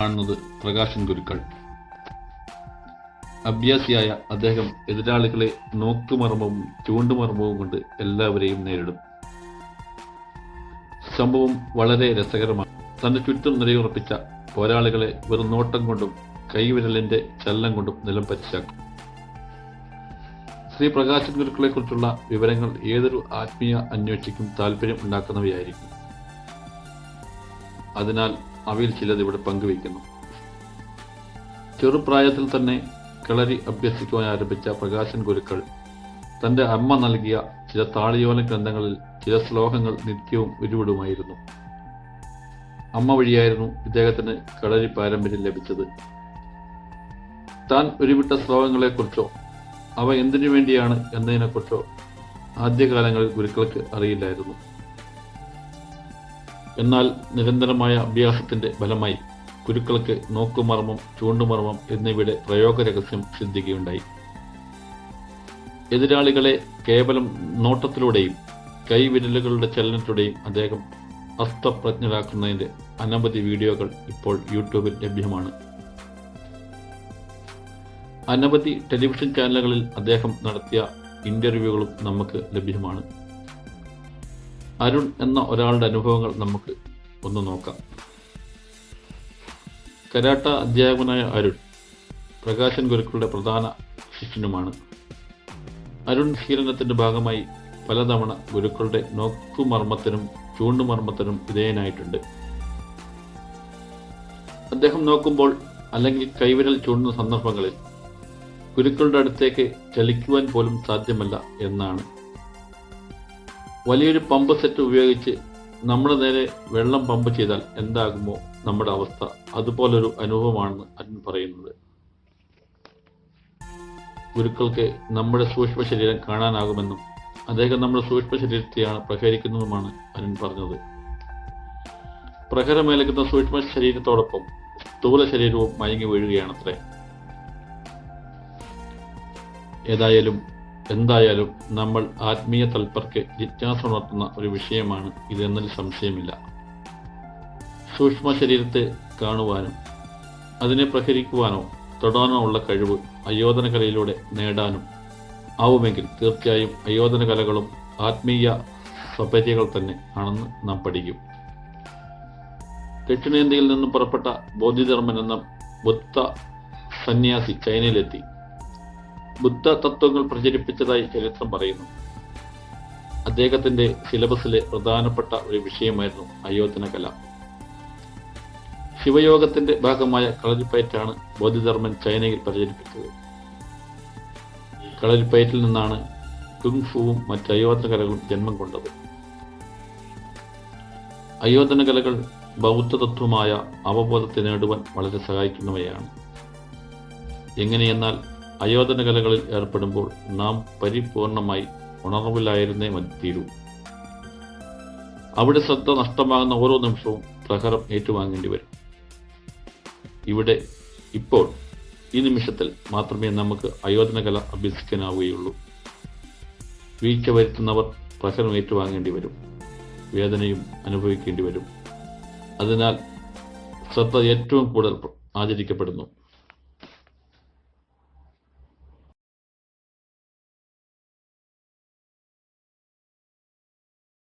കാണുന്നത് പ്രകാശൻ ഗുരുക്കൾ. അഭ്യാസിയായ അദ്ദേഹം എതിരാളികളെ നോക്കുമർമ്മവും ചൂണ്ടുമർമ്മവും കൊണ്ട് എല്ലാവരെയും നേരിടും. സംഭവം വളരെ രസകരമാണ്. തന്റെ ചുറ്റും നിലയുറപ്പിച്ച പോരാളികളെ വെറും നോട്ടം കൊണ്ടും കൈവിരലിന്റെ ചലനം കൊണ്ടും നിലം പരിശാക്കും ശ്രീ പ്രകാശൻ ഗുരുക്കളെ കുറിച്ചുള്ള വിവരങ്ങൾ ഏതൊരു ആത്മീയ അന്വേഷിക്കും താല്പര്യം ഉണ്ടാക്കുന്നവയായിരിക്കും. അതിനാൽ അവയിൽ ചിലത് ഇവിടെ പങ്കുവയ്ക്കുന്നു. ചെറുപ്രായത്തിൽ തന്നെ കിളരി അഭ്യസിക്കുവാൻ ആരംഭിച്ച പ്രകാശൻ ഗുരുക്കൾ തന്റെ അമ്മ നൽകിയ ചില താളിയോല ഗ്രന്ഥങ്ങളിൽ ചില ശ്ലോകങ്ങൾ നിത്യവും ഉരുവിടുമായിരുന്നു. അമ്മ വഴിയായിരുന്നു ഇദ്ദേഹത്തിന് കളരി പാരമ്പര്യം ലഭിച്ചത്. താൻ ഉരുവിട്ട ശ്ലോകങ്ങളെക്കുറിച്ചോ അവ എന്തിനു വേണ്ടിയാണ് എന്നതിനെക്കുറിച്ചോ ആദ്യകാലങ്ങളിൽ ഗുരുക്കൾക്ക് അറിയില്ലായിരുന്നു. എന്നാൽ നിരന്തരമായ അഭ്യാസത്തിന്റെ ഫലമായി കുരുക്കൾക്ക് നോക്കുമർമ്മം ചൂണ്ടുമർമ്മം എന്നിവയുടെ പ്രയോഗ രഹസ്യം സിദ്ധിക്കുകയുണ്ടായി. എതിരാളികളെ കേവലം നോട്ടത്തിലൂടെയും കൈവിരലുകളുടെ ചലനത്തിലൂടെയും അദ്ദേഹം അസ്ത്രപ്രജ്ഞരാക്കുന്നതിന്റെ അനവധി വീഡിയോകൾ ഇപ്പോൾ യൂട്യൂബിൽ ലഭ്യമാണ്. അനവധി ടെലിവിഷൻ ചാനലുകളിൽ അദ്ദേഹം നടത്തിയ ഇന്റർവ്യൂകളും നമുക്ക് ലഭ്യമാണ്. അരുൺ എന്ന ഒരാളുടെ അനുഭവങ്ങൾ നമുക്ക് ഒന്ന് നോക്കാം. കരാട്ട അധ്യാപകനായ അരുൺ പ്രകാശൻ ഗുരുക്കളുടെ പ്രധാന ശിഷ്യനുമാണ്. അരുൺ ശീലനത്തിന്റെ ഭാഗമായി പലതവണ ഗുരുക്കളുടെ നോക്കുമർമ്മത്തിനും ചൂണ്ടുമർമ്മത്തിനും വിധേയനായിട്ടുണ്ട്. അദ്ദേഹം നോക്കുമ്പോൾ അല്ലെങ്കിൽ കൈവിരൽ ചൂണ്ടുന്ന സന്ദർഭങ്ങളിൽ ഗുരുക്കളുടെ അടുത്തേക്ക് ചലിക്കുവാൻ പോലും സാധ്യമല്ല എന്നാണ് വലിയൊരു പമ്പ് സെറ്റ് ഉപയോഗിച്ച് നമ്മുടെ നേരെ വെള്ളം പമ്പ് ചെയ്താൽ എന്താകുമോ നമ്മുടെ അവസ്ഥ അതുപോലൊരു അനുഭവമാണെന്ന് അരുൺ പറയുന്നത്. ഗുരുക്കൾക്ക് നമ്മുടെ സൂക്ഷ്മ ശരീരം കാണാനാകുമെന്നും അദ്ദേഹം നമ്മുടെ സൂക്ഷ്മ ശരീരത്തെയാണ് പ്രഹരിക്കുന്നതുമാണ് അരുൺ പറഞ്ഞത്. പ്രഹരമേലക്കുന്ന സൂക്ഷ്മ ശരീരത്തോടൊപ്പം സ്ഥൂല ശരീരവും മയങ്ങി വീഴുകയാണത്രേ. ഏതായാലും എന്തായാലും നമ്മൾ ആത്മീയ തൽപ്പർക്ക് ജിജ്ഞാസ ഉണർത്തുന്ന ഒരു വിഷയമാണ് ഇതെന്നതിൽ സംശയമില്ല. സൂക്ഷ്മ ശരീരത്തെ കാണുവാനും അതിനെ പ്രഹരിക്കുവാനോ തൊടാനോ ഉള്ള കഴിവ് അയോധന കലയിലൂടെ നേടാനും ആവുമെങ്കിൽ തീർച്ചയായും അയോധന കലകളും ആത്മീയ സ്വപര്യകൾ തന്നെ ആണെന്ന് നാം പഠിക്കും. ദക്ഷിണേന്ത്യയിൽ നിന്നും പുറപ്പെട്ട ബോധിധർമ്മൻ എന്ന ബുദ്ധ സന്യാസി ചൈനയിലെത്തി. ബുദ്ധ തത്വങ്ങൾ പ്രചരിപ്പിച്ചതായി ചരിത്രം പറയുന്നു. അദ്ദേഹത്തിന്റെ സിലബസിലെ പ്രധാനപ്പെട്ട ഒരു വിഷയമായിരുന്നു അയോധന കല. ശിവയോഗത്തിന്റെ ഭാഗമായ കളരിപ്പയറ്റാണ് ബോധിധർമ്മൻ ചൈനയിൽ പ്രചരിപ്പിച്ചത്. കളരിപ്പയറ്റിൽ നിന്നാണ് കുങ്ഫുവും മറ്റ് അയോധന കലകളും ജന്മം കൊണ്ടത്. അയോധന കലകൾ ബൗദ്ധ തത്വമായ അവബോധത്തെ നേടുവാൻ വളരെ സഹായിക്കുന്നവയാണ്. എങ്ങനെയെന്നാൽ അയോധന കലകളിൽ ഏർപ്പെടുമ്പോൾ നാം പരിപൂർണമായി ഉണർവിലായിരുന്നേ തീരൂ അവിടെ ശ്രദ്ധ നഷ്ടമാകുന്ന ഓരോ നിമിഷവും പ്രഹരം ഏറ്റുവാങ്ങേണ്ടി വരും. ഇവിടെ ഇപ്പോൾ ഈ നിമിഷത്തിൽ മാത്രമേ നമുക്ക് അയോധന കല അഭ്യസിക്കാനാവുകയുള്ളൂ. വീഴ്ച വരുത്തുന്നവർ പ്രഹരം ഏറ്റുവാങ്ങേണ്ടി വരും. വേദനയും അനുഭവിക്കേണ്ടി വരും. അതിനാൽ ശ്രദ്ധ ഏറ്റവും കൂടുതൽ ആചരിക്കപ്പെടുന്നു